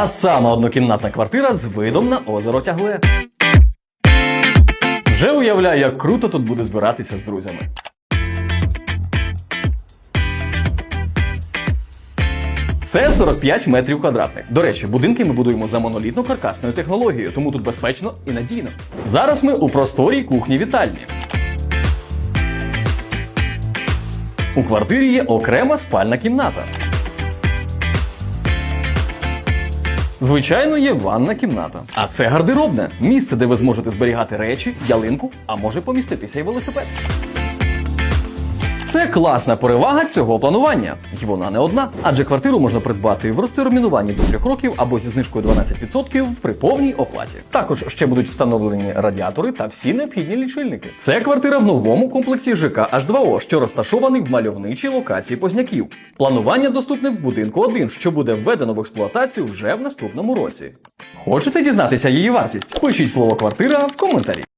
А сама однокімнатна квартира з видом на озеро Тягле. Вже уявляю, як круто тут буде збиратися з друзями. Це 45 метрів квадратних. До речі, будинки ми будуємо за монолітно-каркасною технологією, тому тут безпечно і надійно. Зараз ми у просторій кухні вітальні. У квартирі є окрема спальна кімната. Звичайно, є ванна кімната. А це гардеробне місце, де ви зможете зберігати речі, ялинку, а може поміститися і велосипед. Це класна перевага цього планування, і вона не одна. Адже квартиру можна придбати в розтермінуванні до трьох років або зі знижкою 12% при повній оплаті. Також ще будуть встановлені радіатори та всі необхідні лічильники. Це квартира в новому комплексі ЖК H2O, що розташований в мальовничій локації Позняків. Планування доступне в будинку 1, що буде введено в експлуатацію вже в наступному році. Хочете дізнатися її вартість? Пишіть слово квартира в коментарі.